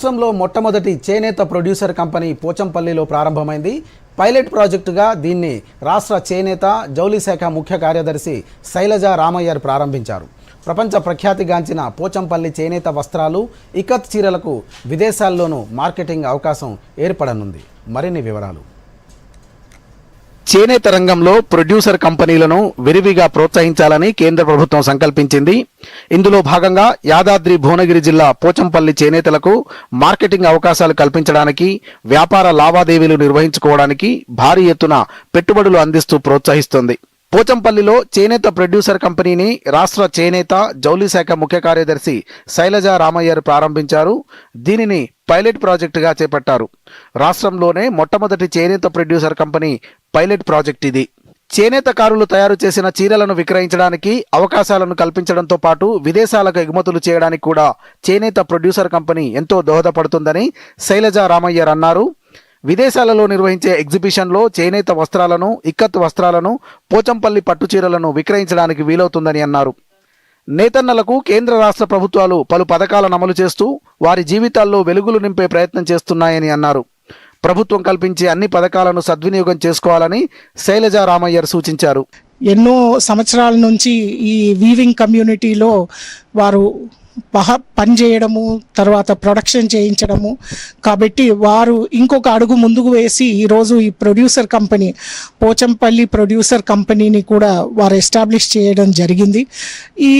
రాష్ట్రంలో మొట్టమొదటి చేనేత ప్రొడ్యూసర్ కంపెనీ పోచంపల్లిలో ప్రారంభమైంది. పైలట్ ప్రాజెక్టుగా దీన్ని రాష్ట్ర చేనేత జౌలి శాఖ ముఖ్య కార్యదర్శి శైలజ రామయ్యర్ ప్రారంభించారు. ప్రపంచ ప్రఖ్యాతిగాంచిన పోచంపల్లి చేనేత వస్త్రాలు ఇకత్ చీరలకు విదేశాల్లోనూ మార్కెటింగ్ అవకాశం ఏర్పడనుంది. మరిన్ని వివరాలు. చేనేత రంగంలో ప్రొడ్యూసర్ కంపెనీలను విరివిగా ప్రోత్సహించాలని కేంద్ర ప్రభుత్వం సంకల్పించింది. ఇందులో భాగంగా యాదాద్రి భువనగిరి జిల్లా పోచంపల్లి చేనేతలకు మార్కెటింగ్ అవకాశాలు కల్పించడానికి వ్యాపార లావాదేవీలు నిర్వహించుకోవడానికి భారీ ఎత్తున పెట్టుబడులు అందిస్తూ ప్రోత్సహిస్తోంది. పోచంపల్లిలో చేనేత ప్రొడ్యూసర్ కంపెనీని రాష్ట్ర చేనేత జౌలి శాఖ ముఖ్య కార్యదర్శి శైలజ రామయ్యర్ ప్రారంభించారు. దీనిని పైలట్ ప్రాజెక్టుగా చేపట్టారు. రాష్ట్రంలోనే మొట్టమొదటి చేనేత ప్రొడ్యూసర్ కంపెనీ పైలట్ ప్రాజెక్ట్ ఇది. చేనేతకారులు తయారు చేసిన చీరలను విక్రయించడానికి అవకాశాలను కల్పించడంతో పాటు విదేశాలకు ఎగుమతులు చేయడానికి కూడా చేనేత ప్రొడ్యూసర్ కంపెనీ ఎంతో దోహదపడుతుందని శైలజ రామయ్యర్ అన్నారు. విదేశాలలో నిర్వహించే ఎగ్జిబిషన్లో చేనేత వస్త్రాలను ఇక్కత్ వస్త్రాలను పోచంపల్లి పట్టు చీరలను విక్రయించడానికి వీలవుతుందని అన్నారు. నేతన్నలకు కేంద్ర రాష్ట్ర ప్రభుత్వాలు పలు పథకాలను అమలు చేస్తూ వారి జీవితాల్లో వెలుగులు నింపే ప్రయత్నం చేస్తున్నాయని అన్నారు. ప్రభుత్వం కల్పించే అన్ని పథకాలను సద్వినియోగం చేసుకోవాలని శైలజ రామయ్యర్ సూచించారు. ఎన్నో సంవత్సరాల నుంచి ఈ వీవింగ్ కమ్యూనిటీలో వారు పని చేయడము తర్వాత ప్రొడక్షన్ చేయించడము. కాబట్టి వారు ఇంకొక అడుగు ముందుకు వేసి ఈరోజు ఈ ప్రొడ్యూసర్ కంపెనీ పోచంపల్లి ప్రొడ్యూసర్ కంపెనీని కూడా వారు ఎస్టాబ్లిష్ చేయడం జరిగింది. ఈ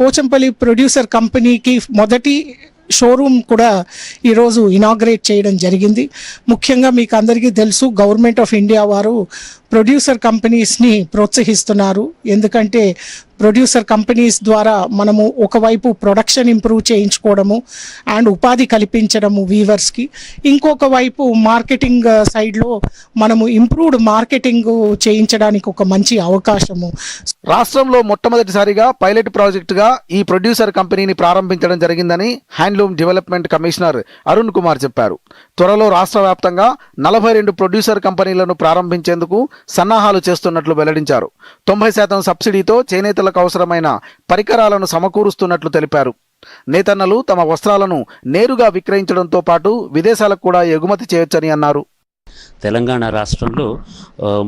పోచంపల్లి ప్రొడ్యూసర్ కంపెనీకి మొదటి షోరూమ్ కూడా ఈరోజు ఇనాగ్రేట్ చేయడం జరిగింది. ముఖ్యంగా మీకు అందరికీ తెలుసు గవర్నమెంట్ ఆఫ్ ఇండియా వారు ప్రొడ్యూసర్ కంపెనీస్ని ప్రోత్సహిస్తున్నారు. ఎందుకంటే ప్రొడ్యూసర్ కంపెనీస్ ద్వారా మనము ఒకవైపు ప్రొడక్షన్ ఇంప్రూవ్ చేయించుకోవడము అండ్ ఉపాధి కల్పించడము వీవర్స్కి. ఇంకొక వైపు మార్కెటింగ్ సైడ్లో మనము ఇంప్రూవ్డ్ మార్కెటింగ్ చేయించడానికి ఒక మంచి అవకాశము. రాష్ట్రంలో మొట్టమొదటిసారిగా పైలట్ ప్రాజెక్టుగా ఈ ప్రొడ్యూసర్ కంపెనీని ప్రారంభించడం జరిగిందని handloom development commissioner Arun Kumar చెప్పారు. త్వరలో రాష్ట్ర వ్యాప్తంగా నలభై రెండు ప్రొడ్యూసర్ కంపెనీలను ప్రారంభించేందుకు సన్నాహాలు చేస్తున్నట్లు వెల్లడించారు. తొంభై శాతం సబ్సిడీతో చేనేతల చేనేతలకు అవసరమైన పరికరాలను సమకూరుస్తున్నట్లు తెలిపారు. నేతన్నలు తమ వస్త్రాలను నేరుగా విక్రయించడంతో పాటు విదేశాలకు కూడా ఎగుమతి చేయొచ్చని అన్నారు. తెలంగాణ రాష్ట్రంలో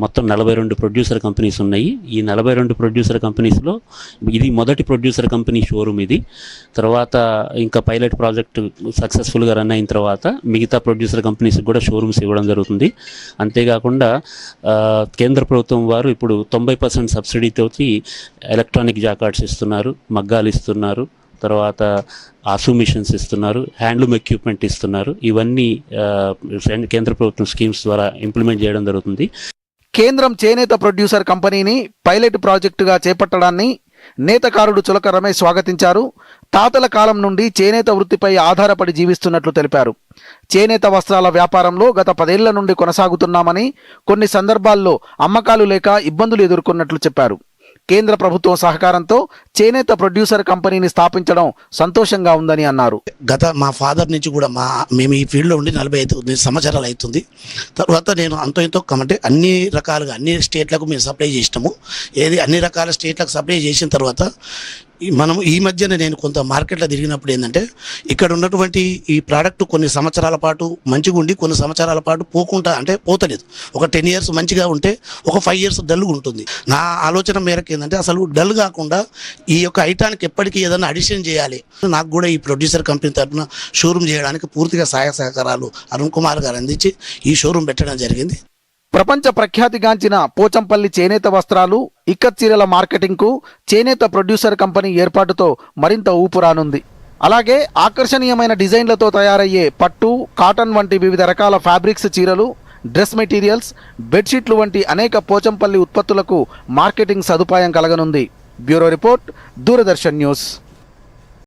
మొత్తం నలభై రెండు ప్రొడ్యూసర్ కంపెనీస్ ఉన్నాయి. ఈ నలభై రెండు ప్రొడ్యూసర్ కంపెనీస్లో ఇది మొదటి ప్రొడ్యూసర్ కంపెనీ షోరూమ్ ఇది. తర్వాత ఇంకా పైలట్ ప్రాజెక్ట్ సక్సెస్ఫుల్గా రన్ అయిన తర్వాత మిగతా ప్రొడ్యూసర్ కంపెనీస్కి కూడా షోరూమ్స్ ఇవ్వడం జరుగుతుంది. అంతేకాకుండా కేంద్ర ప్రభుత్వం వారు ఇప్పుడు తొంభై పర్సెంట్ సబ్సిడీతో ఎలక్ట్రానిక్ జాకార్డ్స్ ఇస్తున్నారు మగ్గాలు ఇస్తున్నారు. తర్వాత అసూమిషన్స్ ఇస్తున్నారు హ్యాండ్లూమ్ ఎక్విప్మెంట్ ఇస్తున్నారు. ఇవన్నీ కేంద్ర ప్రభుత్వం స్కీమ్స్ ద్వారా ఇంప్లిమెంట్ చేయడం జరుగుతుంది. కేంద్రం చేనేత ప్రొడ్యూసర్ కంపెనీని పైలట్ ప్రాజెక్టుగా చేపట్టడాన్ని నేతకారుడు చులక రమేష్ స్వాగతించారు. తాతల కాలం నుండి చేనేత వృత్తిపై ఆధారపడి జీవిస్తున్నట్లు తెలిపారు. చేనేత వస్త్రాల వ్యాపారంలో గత పదేళ్ళ నుండి కొనసాగుతున్నామని కొన్ని సందర్భాల్లో అమ్మకాలు లేక ఇబ్బందులు ఎదుర్కొన్నట్లు చెప్పారు. కేంద్ర ప్రభుత్వం సహకారంతో చేనేత ప్రొడ్యూసర్ కంపెనీని స్థాపించడం సంతోషంగా ఉందని అన్నారు. గత మా ఫాదర్ నుంచి కూడా మా మేము ఈ ఫీల్డ్లో ఉండి నలభై ఐదు సంవత్సరాలు అవుతుంది. తర్వాత నేను అంతో ఇంతో అంటే అన్ని రకాలుగా అన్ని స్టేట్లకు మేము సప్లై చేసినాము. ఏది అన్ని రకాల స్టేట్లకు సప్లై చేసిన తర్వాత మనం ఈ మధ్యన నేను కొంత మార్కెట్లో తిరిగినప్పుడు ఏంటంటే ఇక్కడ ఉన్నటువంటి ఈ ప్రోడక్ట్ కొన్ని సంవత్సరాల పాటు మంచిగా ఉండి కొన్ని సంవత్సరాల పాటు పోకుండా అంటే పోతలేదు. ఒక టెన్ ఇయర్స్ మంచిగా ఉంటే ఒక ఫైవ్ ఇయర్స్ డల్గా ఉంటుంది. నా ఆలోచన మేరకు ఏంటంటే అసలు డల్ కాకుండా ఈ యొక్క ఐటానికి ఎప్పటికీ ఏదైనా అడిషన్ చేయాలి. నాకు కూడా ఈ ప్రొడ్యూసర్ కంపెనీ తరఫున షోరూమ్ చేయడానికి పూర్తిగా సహాయ సహకారాలు అరుణ్ కుమార్ గారు అందించి ఈ షోరూమ్ పెట్టడం జరిగింది. ప్రపంచ ప్రఖ్యాతిగాంచిన పోచంపల్లి చేనేత వస్త్రాలు ఇక్కత్ చీరల మార్కెటింగ్కు చేనేత ప్రొడ్యూసర్ కంపెనీ ఏర్పాటుతో మరింత ఊపు రానుంది అలాగే ఆకర్షణీయమైన డిజైన్లతో తయారయ్యే పట్టు కాటన్ వంటి వివిధ రకాల ఫ్యాబ్రిక్స్ చీరలు డ్రెస్ మెటీరియల్స్ బెడ్షీట్లు వంటి అనేక పోచంపల్లి ఉత్పత్తులకు మార్కెటింగ్ సదుపాయం కలగనుంది. Bureau report Doordarshan news.